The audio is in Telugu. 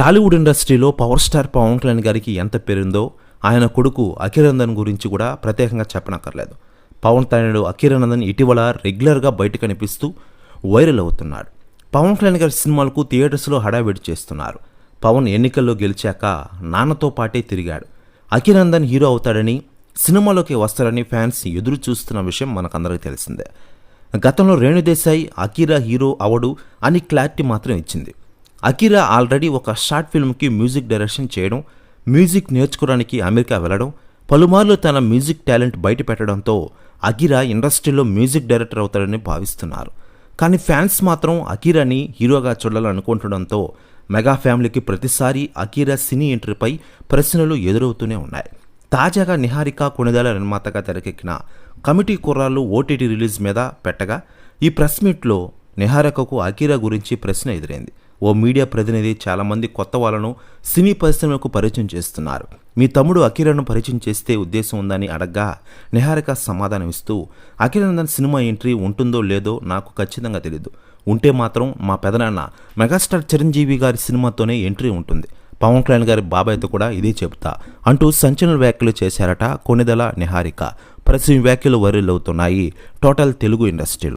టాలీవుడ్ ఇండస్ట్రీలో పవర్ స్టార్ పవన్ కళ్యాణ్ గారికి ఎంత పేరుందో ఆయన కొడుకు అఖిరందన్ గురించి కూడా ప్రత్యేకంగా చెప్పనక్కర్లేదు. పవన్ తనయుడు అఖిరనందన్ ఇటీవల రెగ్యులర్గా బయట కనిపిస్తూ వైరల్ అవుతున్నాడు. పవన్ కళ్యాణ్ గారి సినిమాలకు థియేటర్స్లో హడావిడి చేస్తున్నారు. పవన్ ఎన్నికల్లో గెలిచాక నాన్నతో పాటే తిరిగాడు. అఖినందన్ హీరో అవుతాడని సినిమాలోకి వస్తాడని ఫ్యాన్స్ ఎదురు చూస్తున్న విషయం మనకందరికీ తెలిసిందే. గతంలో రేణుదేశాయ్ అఖీరా హీరో అవడు అని క్లారిటీ మాత్రం ఇచ్చింది. అకిరా ఆల్రెడీ ఒక షార్ట్ ఫిల్మ్కి మ్యూజిక్ డైరెక్షన్ చేయడం మ్యూజిక్ నేర్చుకోవడానికి అమెరికా వెళ్ళడం పలుమార్లు తన మ్యూజిక్ టాలెంట్ బయట పెట్టడంతో అకిరా ఇండస్ట్రీలో మ్యూజిక్ డైరెక్టర్ అవుతాడని భావిస్తున్నారు. కానీ ఫ్యాన్స్ మాత్రం అకిరాని హీరోగా చూడాలనుకుంటుండడంతో మెగా ఫ్యామిలీకి ప్రతిసారి అకీరా సినీ ఎంట్రీపై ప్రశ్నలు ఎదురవుతూనే ఉన్నాయి. తాజాగా నిహారిక కొనిదాల నిర్మాతగా తెరకెక్కిన కమిటీ కుర్రాలు ఓటీటీ రిలీజ్ మీద పెట్టగా ఈ ప్రెస్ మీట్లో నిహారికకు అకీరా గురించి ప్రశ్న ఎదురైంది. ఓ మీడియా ప్రతినిధి చాలామంది కొత్త వాళ్ళను సినీ పరిశ్రమకు పరిచయం చేస్తున్నారు. మీ తమ్ముడు అఖిలను పరిచయం చేస్తే ఉద్దేశం ఉందని అడగ్గా నిహారిక సమాధానం ఇస్తూ సినిమా ఎంట్రీ ఉంటుందో లేదో నాకు ఖచ్చితంగా తెలియదు ఉంటే మాత్రం మా పెదనాన్న మెగాస్టార్ చిరంజీవి గారి సినిమాతోనే ఎంట్రీ ఉంటుంది. పవన్ కళ్యాణ్ గారి బాబాయ్తో కూడా ఇదే చెబుతా. అంటూ సంచలన వ్యాఖ్యలు చేశారట కొనిదల నిహారిక. ప్రతి వ్యాఖ్యలు వైరల్ అవుతున్నాయి. టోటల్ తెలుగు ఇండస్ట్రీలో.